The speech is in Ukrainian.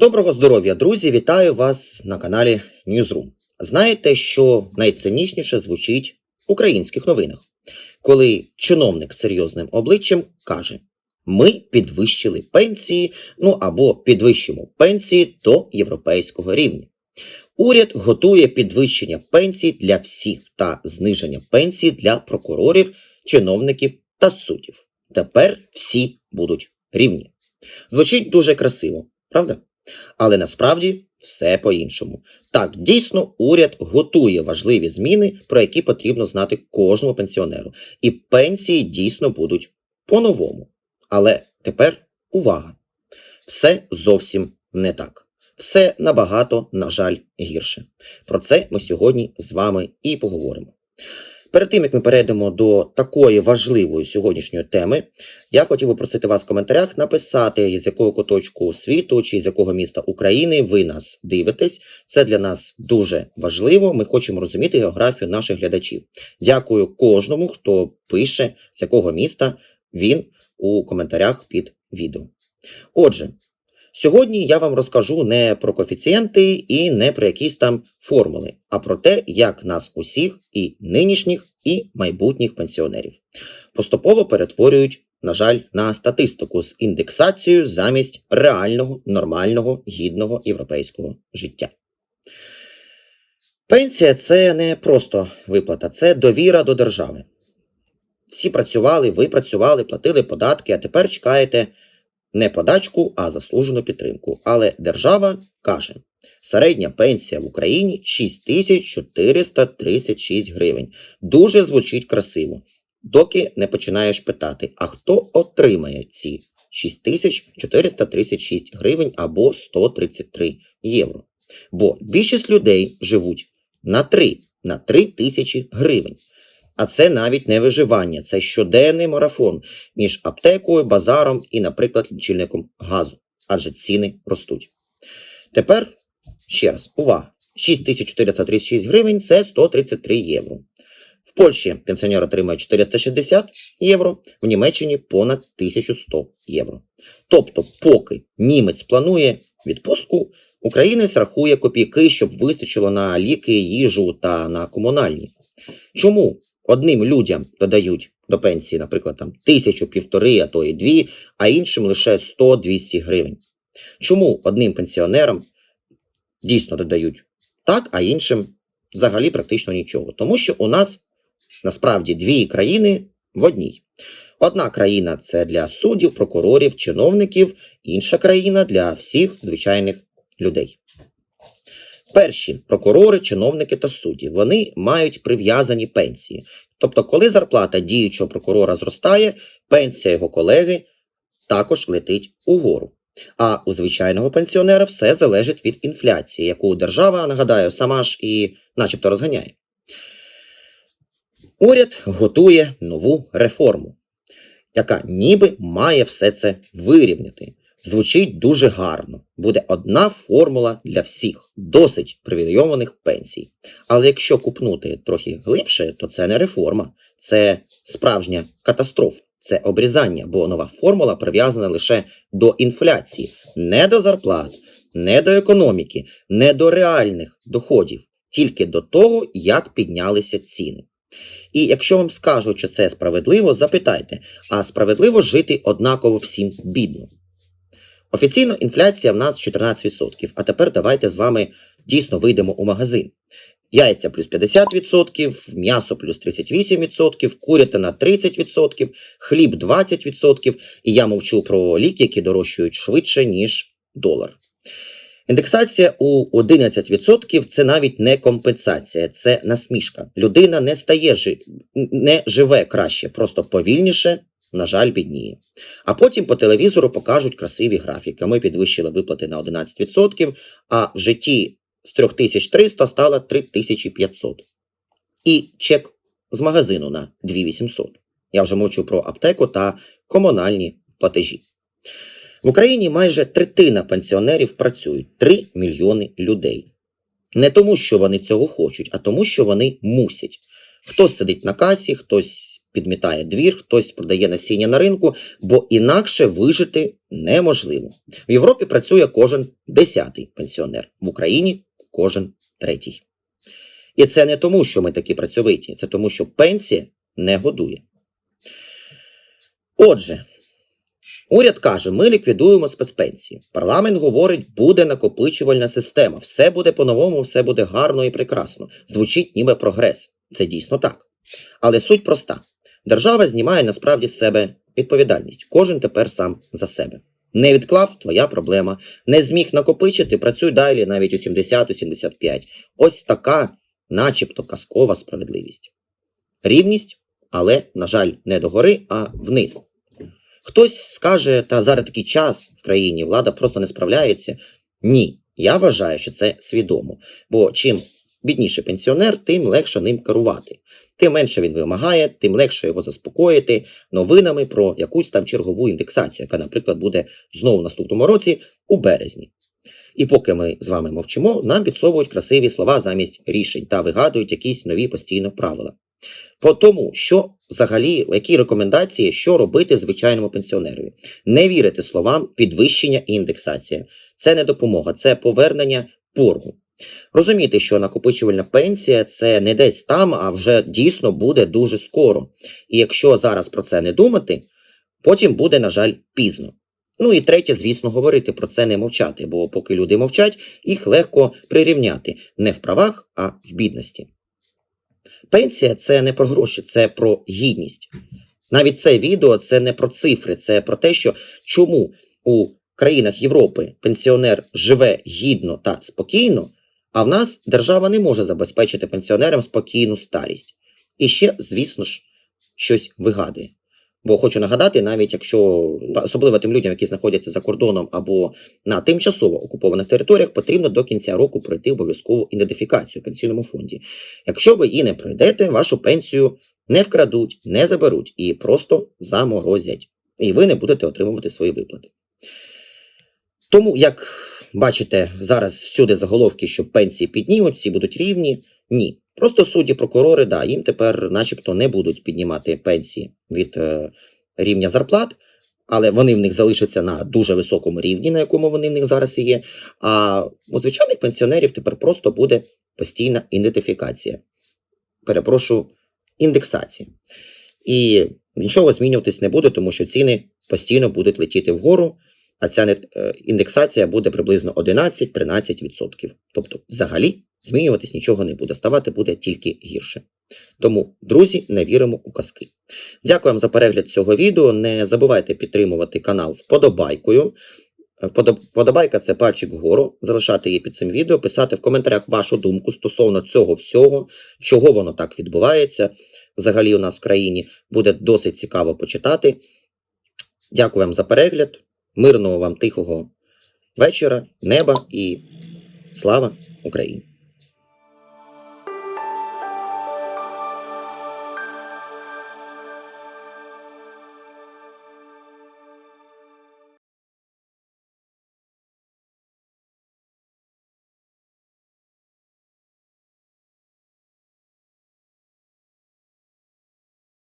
Доброго здоров'я, друзі! Вітаю вас на каналі Newsroom. Знаєте, що найцинічніше звучить в українських новинах, коли чиновник з серйозним обличчям каже: Ми підвищили пенсії, ну або підвищимо пенсії до європейського рівня. Уряд готує підвищення пенсій для всіх та зниження пенсій для прокурорів, чиновників та суддів. Тепер всі будуть рівні. Звучить дуже красиво, правда? Але насправді все по-іншому. Так, дійсно, уряд готує важливі зміни, про які потрібно знати кожному пенсіонеру. І пенсії дійсно будуть по-новому. Але тепер увага! Все зовсім не так. Все набагато, на жаль, гірше. Про це ми сьогодні з вами і поговоримо. Перед тим як ми перейдемо до такої важливої сьогоднішньої теми, я хотів би просити вас в коментарях написати, з якого куточку світу чи з якого міста України ви нас дивитесь. Це для нас дуже важливо. Ми хочемо розуміти географію наших глядачів. Дякую кожному, хто пише, з якого міста він у коментарях під відео. Отже, сьогодні я вам розкажу не про коефіцієнти і не про якісь там формули, а про те, як нас усіх і нинішніх, і майбутніх пенсіонерів поступово перетворюють, на жаль, на статистику з індексацією замість реального, нормального, гідного європейського життя. Пенсія це не просто виплата, це довіра до держави. Всі працювали, ви працювали, платили податки, а тепер чекаєте не подачку, а заслужену підтримку. Але держава каже, середня пенсія в Україні 6436 гривень. Дуже звучить красиво, доки не починаєш питати, а хто отримає ці 6436 гривень або 133 євро. Бо більшість людей живуть на 3, на 3 тисячі гривень. А це навіть не виживання, це щоденний марафон між аптекою, базаром і, наприклад, лічильником газу, адже ціни ростуть. Тепер ще раз, увага: 6436 гривень це 133 євро. В Польщі пенсіонер отримує 460 євро, в Німеччині понад 1100 євро. Тобто, поки німець планує відпустку, українець рахує копійки, щоб вистачило на ліки, їжу та на комунальні. Чому одним людям додають до пенсії, наприклад, там тисячу, півтори, а то і дві, а іншим лише 100-200 гривень? Чому одним пенсіонерам дійсно додають так, а іншим взагалі практично нічого? Тому що у нас насправді дві країни в одній. Одна країна це для суддів, прокурорів, чиновників, інша країна для всіх звичайних людей. Перші прокурори, чиновники та судді вони мають прив'язані пенсії. Тобто, коли зарплата діючого прокурора зростає, пенсія його колеги також летить угору. А у звичайного пенсіонера все залежить від інфляції, яку держава, нагадаю, сама ж і начебто розганяє. Уряд готує нову реформу, яка ніби має все це вирівняти. Звучить дуже гарно. Буде одна формула для всіх, досить привілейованих пенсій. Але якщо купнути трохи глибше, то це не реформа, це справжня катастрофа, це обрізання, бо нова формула прив'язана лише до інфляції, не до зарплат, не до економіки, не до реальних доходів, тільки до того, як піднялися ціни. І якщо вам скажуть, що це справедливо, запитайте, а справедливо жити однаково всім бідно. Офіційно інфляція в нас 14%, а тепер давайте з вами дійсно вийдемо у магазин. Яйця плюс 50%, м'ясо плюс 38%, курятина 30%, хліб 20%, і я мовчу про ліки, які дорожчають швидше, ніж долар. Індексація у 11% це навіть не компенсація, це насмішка. Людина не стає не живе краще, просто повільніше, на жаль, бідніє. А потім по телевізору покажуть красиві графіки. Ми підвищили виплати на 11%, а в житті з 3300 стало 3500. І чек з магазину на 2800. Я вже мовчу про аптеку та комунальні платежі. В Україні майже третина пенсіонерів працюють 3 мільйони людей. Не тому, що вони цього хочуть, а тому, що вони мусять. Хтось сидить на касі, хтось підмітає двір, хтось продає насіння на ринку, бо інакше вижити неможливо. В Європі працює кожен десятий пенсіонер, в Україні кожен третій. І це не тому, що ми такі працьовиті, це тому, що пенсія не годує. Отже, уряд каже: ми ліквідуємо спецпенсії. Парламент говорить, буде накопичувальна система, все буде по-новому, все буде гарно і прекрасно. Звучить ніби прогрес. Це дійсно так. Але суть проста: держава знімає насправді з себе відповідальність. Кожен тепер сам за себе. Не відклав твоя проблема. Не зміг накопичити, працюй далі навіть у 70-75. Ось така, начебто, казкова справедливість. Рівність, але, на жаль, не догори, а вниз. Хтось скаже, та зараз такий час в країні, влада просто не справляється. Ні, я вважаю, що це свідомо. Бо чим бідніший пенсіонер, тим легше ним керувати. Тим менше він вимагає, тим легше його заспокоїти новинами про якусь там чергову індексацію, яка, наприклад, буде знову в наступному році у березні. І поки ми з вами мовчимо, нам підсовують красиві слова замість рішень та вигадують якісь нові постійно правила. По тому, що взагалі, які рекомендації, що робити звичайному пенсіонерові. Не вірити словам підвищення і індексація. Це не допомога, це повернення боргу. Розуміти, що накопичувальна пенсія це не десь там, а вже дійсно буде дуже скоро. І якщо зараз про це не думати, потім буде, на жаль, пізно. Ну і третє, звісно, говорити про це не мовчати, бо поки люди мовчать, їх легко прирівняти не в правах, а в бідності. Пенсія це не про гроші, це про гідність. Навіть це відео це не про цифри, це про те, що чому у країнах Європи пенсіонер живе гідно та спокійно, а в нас держава не може забезпечити пенсіонерам спокійну старість. І ще, звісно ж, щось вигадує. Бо хочу нагадати, навіть якщо особливо тим людям, які знаходяться за кордоном або на тимчасово окупованих територіях, потрібно до кінця року пройти обов'язкову ідентифікацію в пенсійному фонді. Якщо ви її не пройдете, вашу пенсію не вкрадуть, не заберуть і просто заморозять. І ви не будете отримувати свої виплати. Тому, як бачите, зараз всюди заголовки, що пенсії піднімуть, всі будуть рівні. Ні. Просто судді, прокурори, да, їм тепер, начебто, не будуть піднімати пенсії від е, рівня зарплат, але вони в них залишаться на дуже високому рівні, на якому вони в них зараз і є. А у звичайних пенсіонерів тепер просто буде постійна ідентифікація. Перепрошую, індексація. І нічого змінюватись не буде, тому що ціни постійно будуть летіти вгору, а ця е, індексація буде приблизно 11-13%. Тобто, взагалі, змінюватись нічого не буде, ставати буде тільки гірше. Тому, друзі, не віримо у казки. Дякую вам за перегляд цього відео. Не забувайте підтримувати канал вподобайкою. Вподоб- Вподобайка це пальчик вгору, залишати її під цим відео, писати в коментарях вашу думку стосовно цього всього, чого воно так відбувається. Взагалі у нас в країні буде досить цікаво почитати. Дякую вам за перегляд. Мирного вам тихого вечора, неба і слава Україні!